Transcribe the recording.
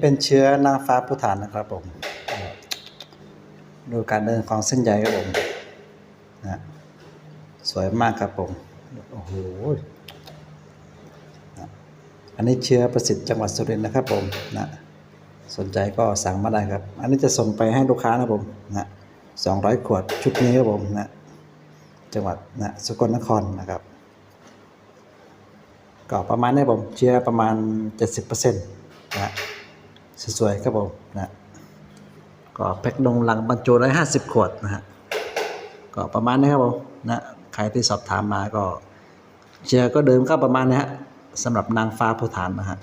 เป็นเชื้อนางฟ้าพุทธานนะครับผม ดูการเดินของเส้นใยครับผมนะสวยมากครับผม โอ้โหนะอันนี้เชื้อประสิทธิ์จังหวัดสุรินทร์นะครับผมนะสนใจก็สั่งมาได้ครับ อันนี้จะส่งไปให้ลูกค้านะครับผมนะสองร้อยขวดชุดนี้ครับผมนะจังหวัดนะสกลนครนะครับก็ประมาณนี้ผมเชื้อประมาณ 70%นะ สวยๆครับผมนะก็แพ็คดงลังบรรจุได้50ขวดนะฮะก็ประมาณนี้ครับผมนะใครที่สอบถามมาก็เชื้อก็เดิมก็ประมาณนี้ฮะสำหรับนางฟ้าผู้ฐานนะฮะ